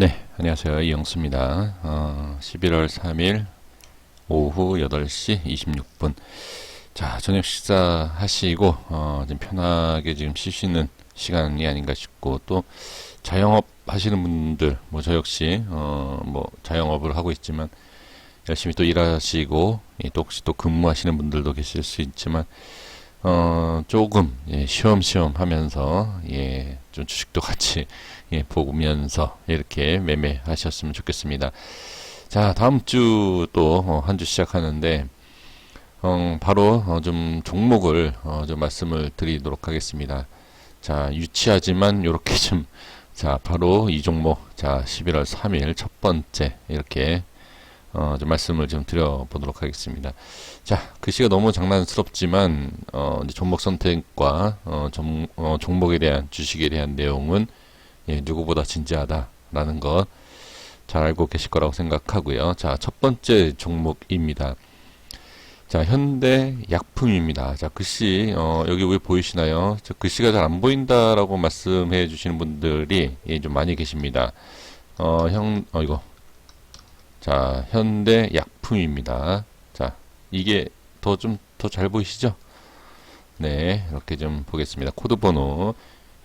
네, 안녕하세요. 이영수입니다. 어, 11월 3일 오후 8시 26분. 자, 저녁 식사 하시고, 어, 좀 편하게 지금 쉬시는 시간이 아닌가 싶고, 또 자영업 하시는 분들, 뭐 저 역시, 어, 뭐 자영업을 하고 있지만, 열심히 또 일하시고, 예, 또 혹시 또 근무하시는 분들도 계실 수 있지만, 어, 조금, 예, 쉬엄쉬엄 하면서, 예, 좀 주식도 같이, 예, 보면서 이렇게 매매하셨으면 좋겠습니다. 자, 다음 주 또 한 주 시작하는데, 어, 바로 어, 좀 종목을 어, 좀 말씀을 드리도록 하겠습니다. 자, 유치하지만 요렇게 좀, 자, 바로 이 종목, 자, 11월 3일 첫 번째, 이렇게, 어, 좀 말씀을 좀 드려보도록 하겠습니다. 자, 글씨가 너무 장난스럽지만, 어, 종목 선택과, 어, 종, 어, 종목에 대한, 주식에 대한 내용은, 예, 누구보다 진지하다라는 것 잘 알고 계실 거라고 생각하고요. 자, 첫 번째 종목입니다. 자, 현대 약품입니다. 자, 글씨, 어, 여기 왜 보이시나요? 저 글씨가 잘 안 보인다라고 말씀해 주시는 분들이 예, 좀 많이 계십니다. 어, 형, 어, 이거. 자, 현대 약품입니다. 자, 이게 더 좀 더 잘 보이시죠? 네, 이렇게 좀 보겠습니다. 코드 번호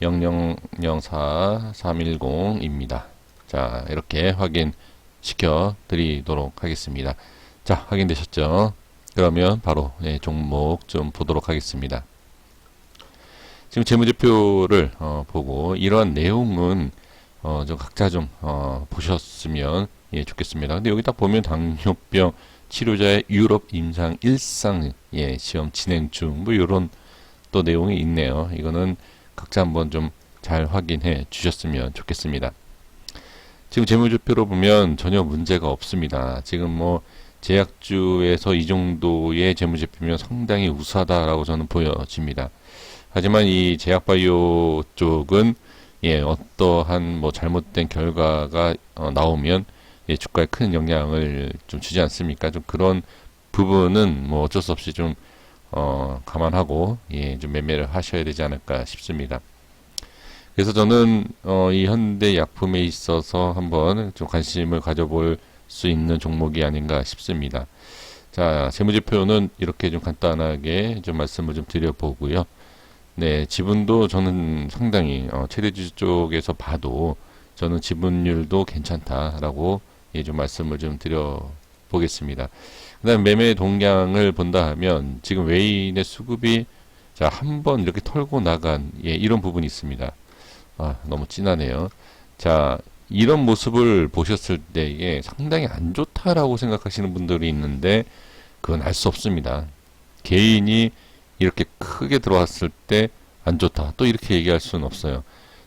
0004310입니다. 자, 이렇게 확인시켜 드리도록 하겠습니다. 자, 확인되셨죠? 그러면 바로 예, 종목 좀 보도록 하겠습니다. 지금 재무제표를 어, 보고 이러한 내용은 어, 좀 각자 좀 어, 보셨으면 예, 좋겠습니다. 근데 여기 딱 보면 당뇨병 치료자의 유럽 임상 일상 예, 시험 진행 중 뭐 이런 또 내용이 있네요. 이거는 각자 한번 좀 잘 확인해 주셨으면 좋겠습니다. 지금 재무제표로 보면 전혀 문제가 없습니다. 지금 뭐 제약주에서 이 정도의 재무제표면 상당히 우수하다라고 저는 보여집니다. 하지만 이 제약바이오 쪽은 예, 어떠한 뭐 잘못된 결과가 어, 나오면 예, 주가에 큰 영향을 좀 주지 않습니까? 좀 그런 부분은 뭐 어쩔 수 없이 좀 어, 감안하고 예, 좀 매매를 하셔야 되지 않을까 싶습니다. 그래서 저는 어, 이 현대 약품에 있어서 한번 좀 관심을 가져볼 수 있는 종목이 아닌가 싶습니다. 자, 재무제표는 이렇게 좀 간단하게 좀 말씀을 좀 드려보고요. 네, 지분도 저는 상당히 어, 최대주 쪽에서 봐도 저는 지분율도 괜찮다라고 예, 좀 말씀을 좀 드려 보겠습니다. 그다음 매매 동향을 본다 하면 지금 외인의 수급이 자, 한 번 이렇게 털고 나간 예, 이런 부분이 있습니다. 아, 너무 진하네요. 자, 이런 모습을 보셨을 때에 상당히 안 좋다라고 생각하시는 분들이 있는데 그건 알 수 없습니다. 개인이 이렇게 크게 들어왔을 때 안 좋다. 또 이렇게 얘기할 수는 없어요.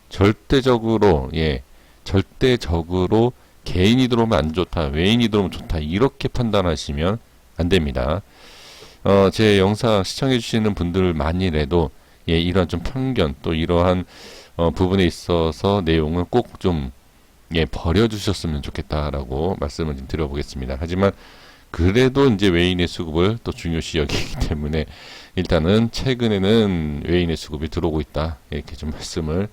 절대적으로 예, 절대적으로 개인이 들어오면 안 좋다, 외인이 들어오면 좋다 이렇게 판단하시면 안 됩니다. 어, 제 영상 시청해 주시는 분들만이라도 예, 이러한 좀 편견 또 이러한 어, 부분에 있어서 내용을 꼭좀 예, 버려주셨으면 좋겠다라고 말씀을 좀 드려보겠습니다. 하지만 그래도 이제 외인의 수급을 또 중요시 여기기 때문에 일단은 최근에는 외인의 수급이 들어오고 있다 이렇게 좀 말씀을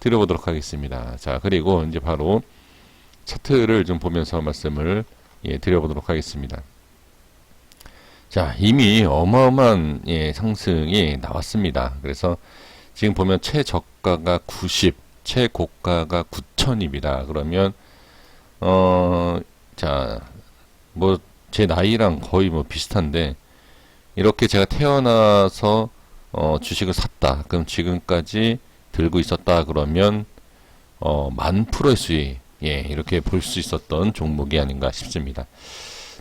드려보도록 하겠습니다. 자 그리고 이제 바로 차트를 좀 보면서 말씀을 예, 드려보도록 하겠습니다. 자 이미 어마어마한 예, 상승이 나왔습니다. 그래서 지금 보면 최저가가 90, 최고가가 9천입니다. 그러면 어, 자, 뭐 제 나이랑 거의 뭐 비슷한데 이렇게 제가 태어나서 어, 주식을 샀다. 그럼 지금까지 들고 있었다. 그러면 어, 만 프로의 수익, 예, 이렇게 볼 수 있었던 종목이 아닌가 싶습니다.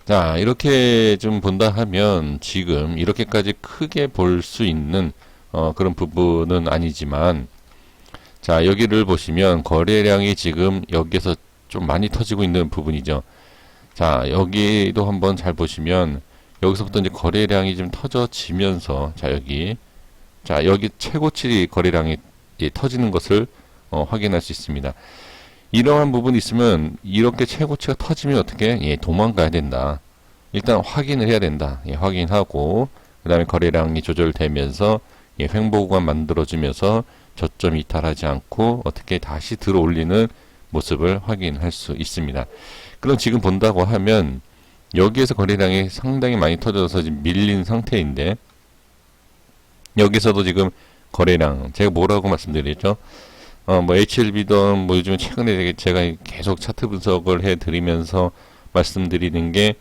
자, 이렇게 좀 본다 하면 지금 이렇게까지 크게 볼 수 있는 어, 그런 부분은 아니지만 자 여기를 보시면 거래량이 지금 여기에서 좀 많이 터지고 있는 부분이죠. 자 여기도 한번 잘 보시면 여기서부터 이제 거래량이 좀 터져지면서 자 여기 자 여기 최고치 거래량이 예, 터지는 것을 어, 확인할 수 있습니다. 이러한 부분이 있으면 이렇게 최고치가 터지면 어떻게 예, 도망가야 된다. 일단 확인을 해야 된다. 예, 확인하고 그 다음에 거래량이 조절되면서 예, 횡보 구간 만들어주면서 저점 이탈하지 않고 어떻게 다시 들어올리는 모습을 확인할 수 있습니다. 그럼 지금 본다고 하면 여기에서 거래량이 상당히 많이 터져서 지금 밀린 상태인데 여기서도 지금 거래량 제가 뭐라고 말씀드렸죠? 어, 뭐 HLB든 뭐 요즘 최근에 제가 계속 차트 분석을 해 드리면서 말씀드리는 게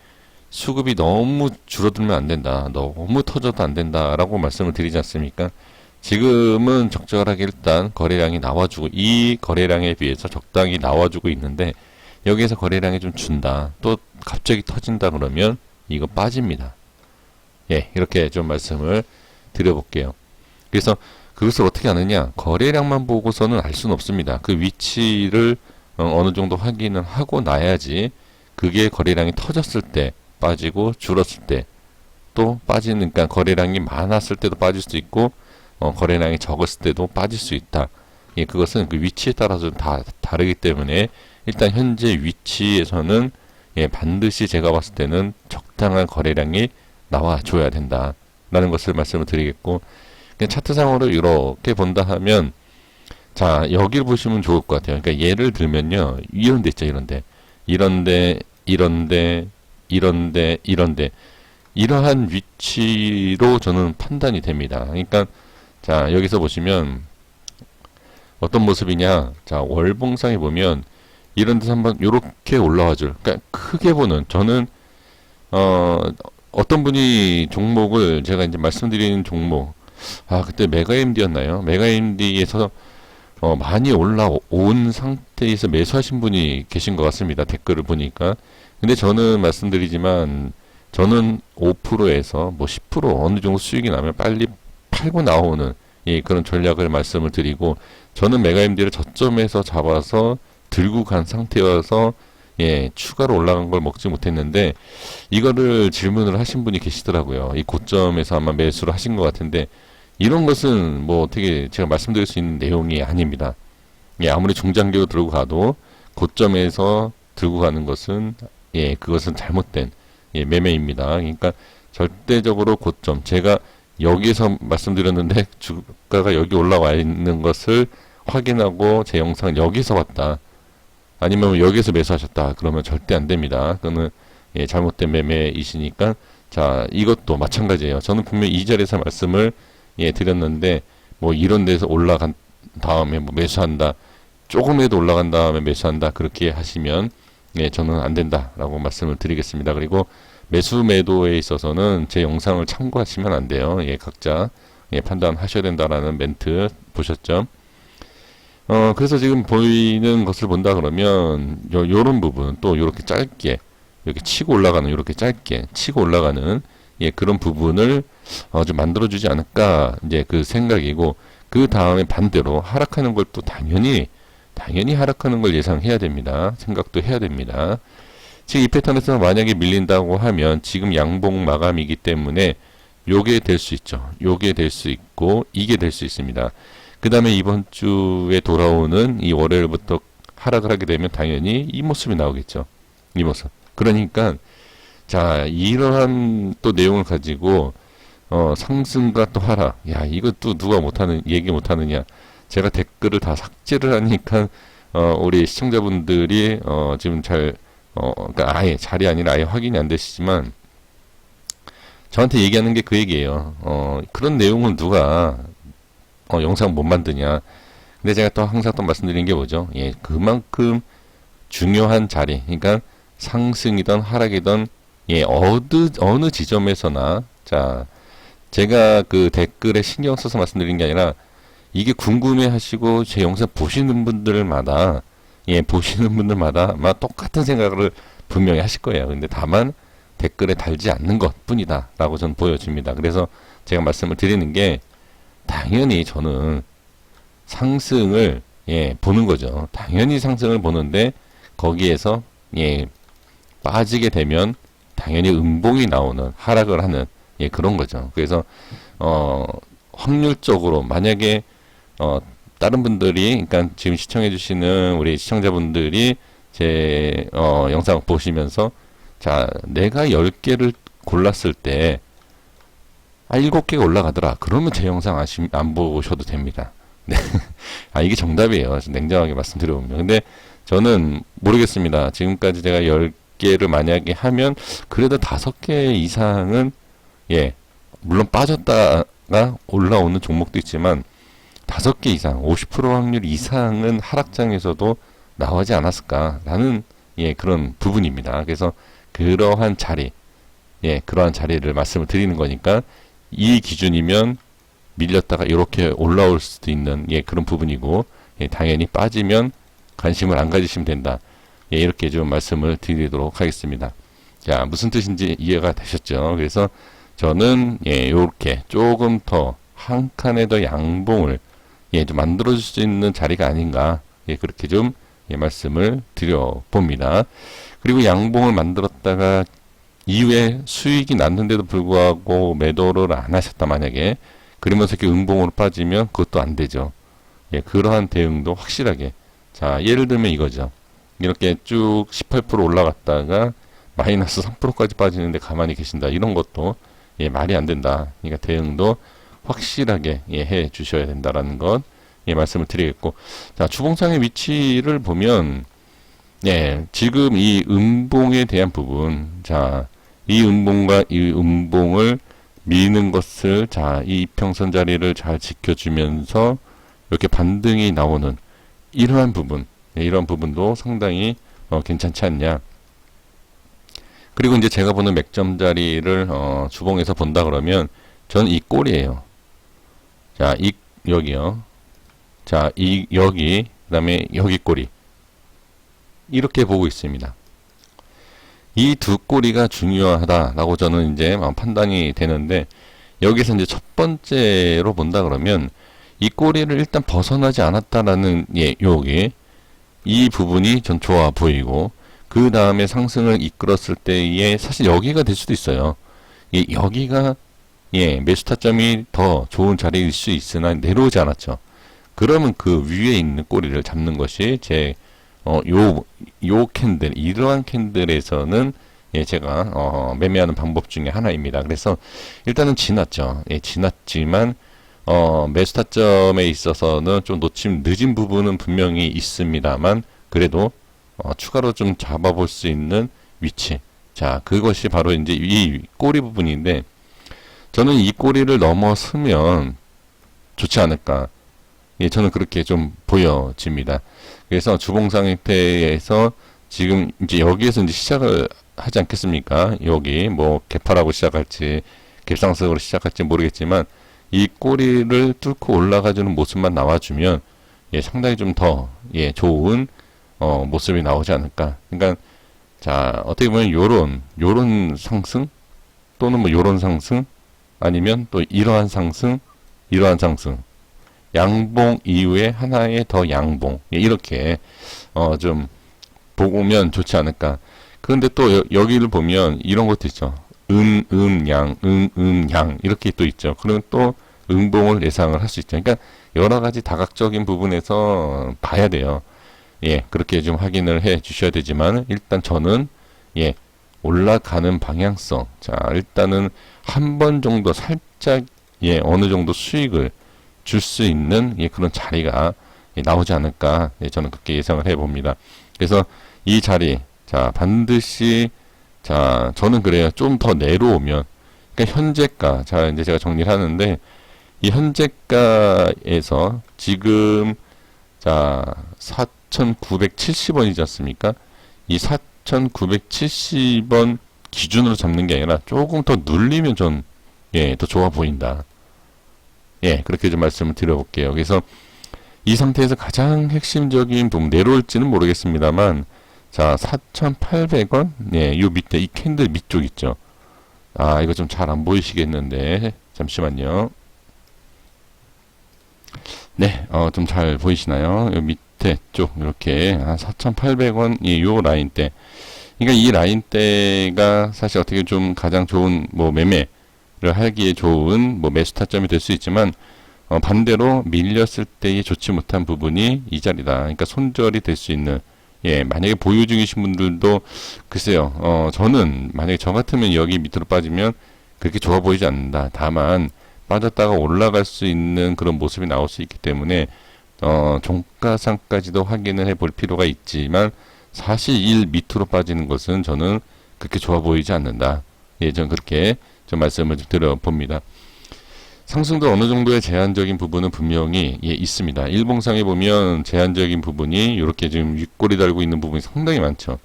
수급이 너무 줄어들면 안 된다. 너무 터져도 안 된다 라고 말씀을 드리지 않습니까? 지금은 적절하게 일단 거래량이 나와주고 이 거래량에 비해서 적당히 나와주고 있는데 여기에서 거래량이 좀 준다. 또 갑자기 터진다 그러면 이거 빠집니다. 예, 이렇게 좀 말씀을 드려볼게요. 그래서 그것을 어떻게 아느냐? 거래량만 보고서는 알 수는 없습니다. 그 위치를 어, 어느 정도 확인을 하고 나야지 그게 거래량이 터졌을 때 빠지고 줄었을 때 또 빠지는 그러니까 거래량이 많았을 때도 빠질 수 있고 어, 거래량이 적었을 때도 빠질 수 있다. 예, 그것은 그 위치에 따라서 다 다르기 때문에 일단 현재 위치에서는 예, 반드시 제가 봤을 때는 적당한 거래량이 나와줘야 된다라는 것을 말씀을 드리겠고 차트상으로 이렇게 본다 하면 자 여기를 보시면 좋을 것 같아요. 그러니까 예를 들면요. 이런 데 있죠 이런데. 이런데 이런데 이런데 이런데. 이러한 위치로 저는 판단이 됩니다. 그러니까 자 여기서 보시면 어떤 모습이냐. 자 월봉상에 보면 이런 데서 한번 요렇게 올라와 줄. 그러니까 크게 보는 저는 어 어떤 분이 종목을 제가 이제 말씀드리는 종목 아 그때 메가MD였나요? 메가MD에서 어 많이 올라온 상태에서 매수하신 분이 계신 것 같습니다. 댓글을 보니까 근데 저는 말씀드리지만 저는 5%에서 뭐 10% 어느 정도 수익이 나면 빨리 팔고 나오는 예, 그런 전략을 말씀을 드리고 저는 메가MD를 저점에서 잡아서 들고 간 상태여서 예, 추가로 올라간 걸 먹지 못했는데 이거를 질문을 하신 분이 계시더라고요. 이 고점에서 아마 매수를 하신 것 같은데 이런 것은 뭐 어떻게 제가 말씀드릴 수 있는 내용이 아닙니다. 예, 아무리 중장기로 들고 가도 고점에서 들고 가는 것은 예, 그것은 잘못된 예, 매매입니다. 그러니까 절대적으로 고점 제가 여기서 말씀드렸는데 주가가 여기 올라와 있는 것을 확인하고 제 영상 여기서 봤다. 아니면 여기서 매수하셨다. 그러면 절대 안 됩니다. 그거는 예, 잘못된 매매이시니까 자 이것도 마찬가지예요. 저는 분명히 이 자리에서 말씀을 예, 드렸는데 뭐 이런 데서 올라간 다음에 뭐 매수한다. 조금이라도 올라간 다음에 매수한다. 그렇게 하시면 예, 저는 안 된다라고 말씀을 드리겠습니다. 그리고 매수 매도에 있어서는 제 영상을 참고하시면 안 돼요. 예, 각자 예, 판단하셔야 된다라는 멘트 보셨죠? 어, 그래서 지금 보이는 것을 본다 그러면 요, 요런 부분 또 요렇게 짧게 이렇게 치고 올라가는 요렇게 짧게 치고 올라가는 예, 그런 부분을 어, 좀 만들어주지 않을까 이제 그 생각이고 그 다음에 반대로 하락하는 걸 또 당연히 당연히 하락하는 걸 예상해야 됩니다. 생각도 해야 됩니다. 지금 이 패턴에서 만약에 밀린다고 하면 지금 양봉 마감이기 때문에 요게 될 수 있죠. 요게 될 수 있고 이게 될 수 있습니다. 그 다음에 이번 주에 돌아오는 이 월요일부터 하락을 하게 되면 당연히 이 모습이 나오겠죠. 이 모습. 그러니까 자 이러한 또 내용을 가지고 어, 상승과 또 하락. 야또 누가 못하는 얘기 못하느냐. 제가 댓글을 다 삭제를 하니까 어, 우리 시청자분들이 어, 지금 잘 어, 그러니까 아예 잘이 아니라 아예 확인이 안 되시지만 저한테 얘기하는 게 그 얘기예요. 어, 그런 내용을 누가 어, 영상 못 만드냐. 근데 제가 또 항상 또 말씀드리는 게 뭐죠? 예, 그만큼 중요한 자리. 그러니까 상승이든 하락이든 예, 어느 어느 지점에서나 자 제가 그 댓글에 신경 써서 말씀드린 게 아니라 이게 궁금해 하시고 제 영상 보시는 분들마다 예, 보시는 분들마다 아마 똑같은 생각을 분명히 하실 거예요. 근데 다만 댓글에 달지 않는 것 뿐이다. 라고 저는 보여집니다. 그래서 제가 말씀을 드리는 게 당연히 저는 상승을 예, 보는 거죠. 당연히 상승을 보는데 거기에서 예, 빠지게 되면 당연히 음봉이 나오는 하락을 하는 예, 그런 거죠. 그래서 어, 확률적으로 만약에 어, 다른 분들이 그러니까 지금 시청해 주시는 우리 시청자분들이 제 어, 영상 보시면서 자, 내가 10개를 골랐을 때 아, 7개가 올라가더라. 그러면 제 영상 아시, 안 보셔도 됩니다. 네. 아, 이게 정답이에요. 냉정하게 말씀드려보면. 근데 저는 모르겠습니다. 지금까지 제가 10 개를 만약에 하면 그래도 5개 이상은 예, 물론 빠졌다가 올라오는 종목도 있지만 5개 이상, 50% 확률 이상은 하락장에서도 나오지 않았을까라는 예, 그런 부분입니다. 그래서 그러한 자리, 예, 그러한 자리를 말씀을 드리는 거니까 이 기준이면 밀렸다가 이렇게 올라올 수도 있는 예, 그런 부분이고 예, 당연히 빠지면 관심을 안 가지시면 된다. 예, 이렇게 좀 말씀을 드리도록 하겠습니다. 자, 무슨 뜻인지 이해가 되셨죠? 그래서 저는 예, 요렇게 조금 더 한 칸에 더 양봉을 예, 좀 만들어 줄 수 있는 자리가 아닌가. 예, 그렇게 좀 예, 말씀을 드려 봅니다. 그리고 양봉을 만들었다가 이후에 수익이 났는데도 불구하고 매도를 안 하셨다 만약에 그러면서 이렇게 응봉으로 빠지면 그것도 안 되죠. 예, 그러한 대응도 확실하게. 자, 예를 들면 이거죠. 이렇게 쭉 18% 올라갔다가 마이너스 3%까지 빠지는데 가만히 계신다. 이런 것도 예, 말이 안 된다. 그러니까 대응도 확실하게 예, 해 주셔야 된다라는 것 예, 말씀을 드리겠고 자, 주봉상의 위치를 보면 예, 지금 이 음봉에 대한 부분 자, 이 음봉과 이 음봉을 미는 것을 자, 이 이평선 자리를 잘 지켜주면서 이렇게 반등이 나오는 이러한 부분, 예, 이런 부분도 상당히 어, 괜찮지 않냐. 그리고 이제 제가 보는 맥점 자리를 어, 주봉에서 본다 그러면 전이 꼴이에요. 자, 이 여기요. 자, 이 여기 그다음에 여기 꼬리 이렇게 보고 있습니다. 이 두 꼬리가 중요하다라고 저는 이제 판단이 되는데 여기서 이제 첫 번째로 본다 그러면 이 꼬리를 일단 벗어나지 않았다라는 예, 여기 이 부분이 전 좋아 보이고 그 다음에 상승을 이끌었을 때에 사실 여기가 될 수도 있어요. 예, 여기가 예, 매수 타점이 더 좋은 자리일 수 있으나 내려오지 않았죠. 그러면 그 위에 있는 꼬리를 잡는 것이 제, 어, 요, 요 캔들, 이러한 캔들에서는 예, 제가, 어, 매매하는 방법 중에 하나입니다. 그래서 일단은 지났죠. 예, 지났지만, 어, 매수 타점에 있어서는 좀 놓침 늦은 부분은 분명히 있습니다만, 그래도, 어, 추가로 좀 잡아볼 수 있는 위치. 자, 그것이 바로 이제 이 꼬리 부분인데, 저는 이 꼬리를 넘어서면 좋지 않을까. 예, 저는 그렇게 좀 보여집니다. 그래서 주봉 상태에서 지금 이제 여기에서 이제 시작을 하지 않겠습니까? 여기 뭐 개파라고 시작할지 갭상승으로 시작할지 모르겠지만 이 꼬리를 뚫고 올라가주는 모습만 나와주면 예, 상당히 좀 더 예, 좋은 어, 모습이 나오지 않을까. 그러니까 자 어떻게 보면 요런 요런 상승 또는 뭐 요런 상승 아니면 또 이러한 상승 이러한 상승 양봉 이후에 하나의 더 양봉 예, 이렇게 어, 좀 보면 좋지 않을까. 그런데 또 여, 여기를 보면 이런 것도 있죠. 은, 은, 양, 은, 은, 양 이렇게 또 있죠. 그러면 또 응봉을 예상을 할 수 있죠. 그러니까 여러 가지 다각적인 부분에서 봐야 돼요. 예, 그렇게 좀 확인을 해 주셔야 되지만 일단 저는 예, 올라가는 방향성. 자, 일단은 한 번 정도 살짝 예, 어느 정도 수익을 줄 수 있는 예, 그런 자리가 예, 나오지 않을까. 예, 저는 그렇게 예상을 해 봅니다. 그래서 이 자리 자, 반드시 자, 저는 그래요. 좀 더 내려오면 그러니까 현재가 자, 이제 제가 정리를 하는데 이 현재가에서 지금 자, 4,970원이지 않습니까? 이 4,970원 기준으로 잡는 게 아니라 조금 더 눌리면 전, 예, 더 좋아 보인다. 예, 그렇게 좀 말씀을 드려볼게요. 그래서 이 상태에서 가장 핵심적인 부분, 내려올지는 모르겠습니다만, 자, 4,800원? 예, 요 밑에, 이 캔들 밑쪽 있죠. 아, 이거 좀 잘 안 보이시겠는데, 잠시만요. 네, 어, 좀 잘 보이시나요? 요 밑에 쪽, 이렇게, 아, 4,800원, 예, 요 라인 대. 그러니까 이 라인대가 사실 어떻게 좀 가장 좋은 뭐 매매를 하기에 좋은 뭐 매수 타점이 될 수 있지만 어 반대로 밀렸을 때에 좋지 못한 부분이 이 자리다. 그러니까 손절이 될 수 있는 예 만약에 보유 중이신 분들도 글쎄요 어 저는 만약에 저 같으면 여기 밑으로 빠지면 그렇게 좋아 보이지 않는다. 다만 빠졌다가 올라갈 수 있는 그런 모습이 나올 수 있기 때문에 어, 종가상까지도 확인을 해볼 필요가 있지만 사실 1 밑으로 빠지는 것은 저는 그렇게 좋아 보이지 않는다. 예, 전 그렇게 좀 말씀을 좀 드려봅니다. 상승도 어느 정도의 제한적인 부분은 분명히 예, 있습니다. 일봉상에 보면 제한적인 부분이 이렇게 지금 윗꼬리 달고 있는 부분이 상당히 많죠.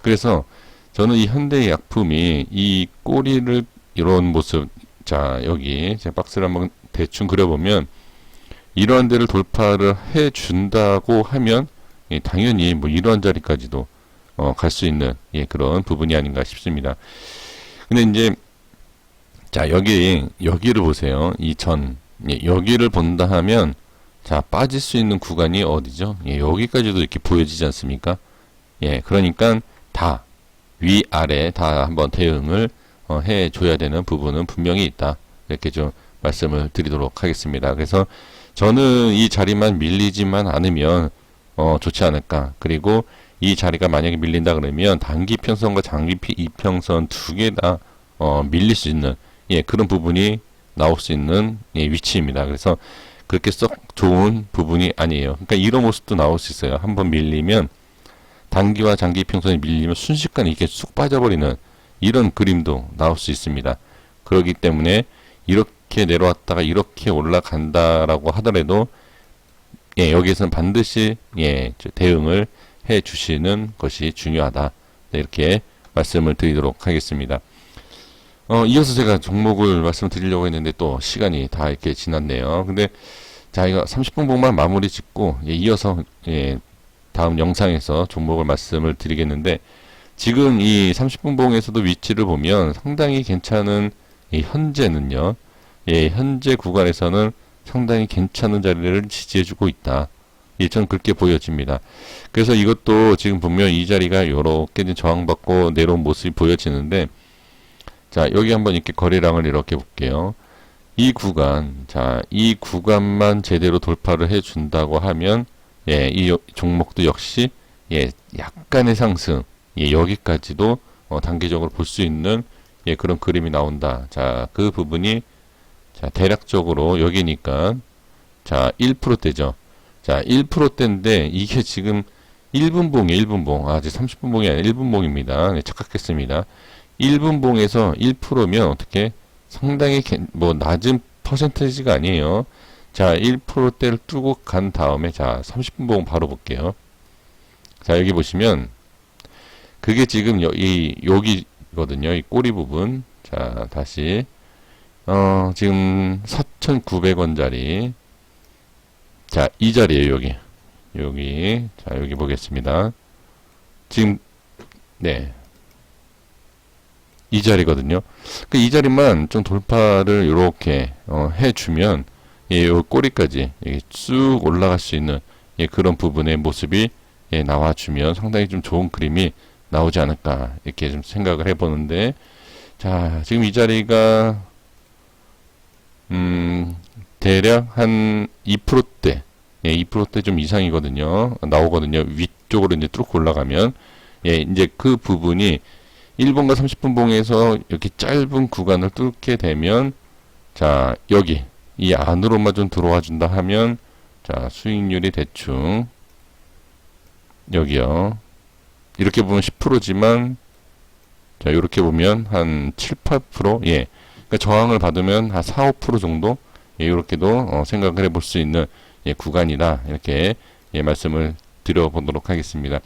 그래서 저는 이 현대 약품이 이 꼬리를 이런 모습, 자 여기 제가 박스를 한번 대충 그려보면 이러한 데를 돌파를 해 준다고 하면 예, 당연히 뭐 이러한 자리까지도 어, 갈 수 있는 예, 그런 부분이 아닌가 싶습니다. 근데 이제 자 여기 여기를 보세요. 이전 예, 여기를 본다 하면 자 빠질 수 있는 구간이 어디죠? 예, 여기까지도 이렇게 보여지지 않습니까? 예, 그러니까 다 위 아래 다 한번 대응을 어, 해 줘야 되는 부분은 분명히 있다. 이렇게 좀 말씀을 드리도록 하겠습니다. 그래서 저는 이 자리만 밀리지만 않으면 어, 좋지 않을까. 그리고 이 자리가 만약에 밀린다 그러면 단기 평선과 장기 피- 이평선 두 개 다 어, 밀릴 수 있는 예, 그런 부분이 나올 수 있는 예, 위치입니다. 그래서 그렇게 썩 좋은 부분이 아니에요. 그러니까 이런 모습도 나올 수 있어요. 한번 밀리면 단기와 장기 평선이 밀리면 순식간에 이게 쑥 빠져버리는 이런 그림도 나올 수 있습니다. 그렇기 때문에 이렇게 내려왔다가 이렇게 올라간다라고 하더라도 예, 여기에서는 반드시 예, 저 대응을 해 주시는 것이 중요하다. 네, 이렇게 말씀을 드리도록 하겠습니다. 어, 이어서 제가 종목을 말씀드리려고 했는데 또 시간이 다 이렇게 지났네요. 근데 자, 이거 30분 봉만 마무리 짓고 예, 이어서 예, 다음 영상에서 종목을 말씀을 드리겠는데 지금 이 30분 봉에서도 위치를 보면 상당히 괜찮은 이 현재는요. 예, 현재 구간에서는 상당히 괜찮은 자리를 지지해주고 있다. 예, 저는 그렇게 보여집니다. 그래서 이것도 지금 보면 이 자리가 이렇게 저항받고 내려온 모습이 보여지는데, 자, 여기 한번 이렇게 거래량을 이렇게 볼게요. 이 구간, 자, 이 구간만 제대로 돌파를 해준다고 하면, 예, 이 요- 종목도 역시, 예, 약간의 상승, 예, 여기까지도, 어, 단기적으로 볼 수 있는, 예, 그런 그림이 나온다. 자, 그 부분이, 자, 대략적으로 여기니까, 자, 1%대죠. 자, 1%대인데, 이게 지금 1분 봉이 1분 봉. 아, 이제 30분 봉이 아니라 1분 봉입니다. 네, 착각했습니다. 1분봉에서 1%면 어떻게 상당히 개- 뭐 낮은 퍼센테이지가 아니에요. 자, 1%대를 뚫고 간 다음에 자, 30분봉 바로 볼게요. 자, 여기 보시면 그게 지금 여, 이 여기거든요. 이 꼬리 부분. 자, 다시 어, 지금 4,900원짜리. 자, 이 자리에요, 여기. 여기. 자, 여기 보겠습니다. 지금 네. 이 자리거든요. 그 이 자리만 좀 돌파를 이렇게 어, 해주면 예, 요 꼬리까지 이게 쭉 올라갈 수 있는 예, 그런 부분의 모습이 예, 나와주면 상당히 좀 좋은 그림이 나오지 않을까 이렇게 좀 생각을 해보는데 자 지금 이 자리가 음 대략 한 2%대 예, 2%대 좀 이상이거든요. 나오거든요. 위쪽으로 이제 뚫고 올라가면. 예 이제 그 부분이 1분과 30분 봉에서 이렇게 짧은 구간을 뚫게 되면 자 여기 이 안으로만 좀 들어와 준다 하면 자 수익률이 대충 여기요 이렇게 보면 10%지만 자 이렇게 보면 한 7, 8% 예. 그러니까 저항을 받으면 한 4, 5% 정도 예, 이렇게도 어, 생각을 해볼 수 있는 예, 구간이다 이렇게 예, 말씀을 드려보도록 하겠습니다.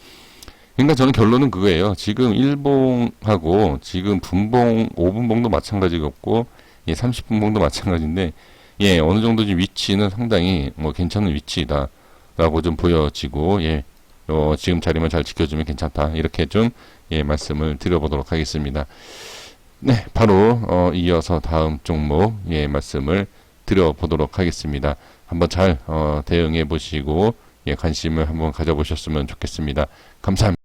그러니까 저는 결론은 그거예요. 지금 1봉하고 지금 분봉 5분봉도 마찬가지였고 예, 30분봉도 마찬가지인데 예, 어느 정도 좀 위치는 상당히 뭐 괜찮은 위치다 라고 좀 보여지고 예, 어, 지금 자리만 잘 지켜주면 괜찮다. 이렇게 좀, 예, 말씀을 드려보도록 하겠습니다. 네, 바로, 어, 이어서 다음 종목, 예, 말씀을 드려보도록 하겠습니다. 한번 잘, 어, 대응해 보시고, 예, 관심을 한번 가져보셨으면 좋겠습니다. 감사합니다.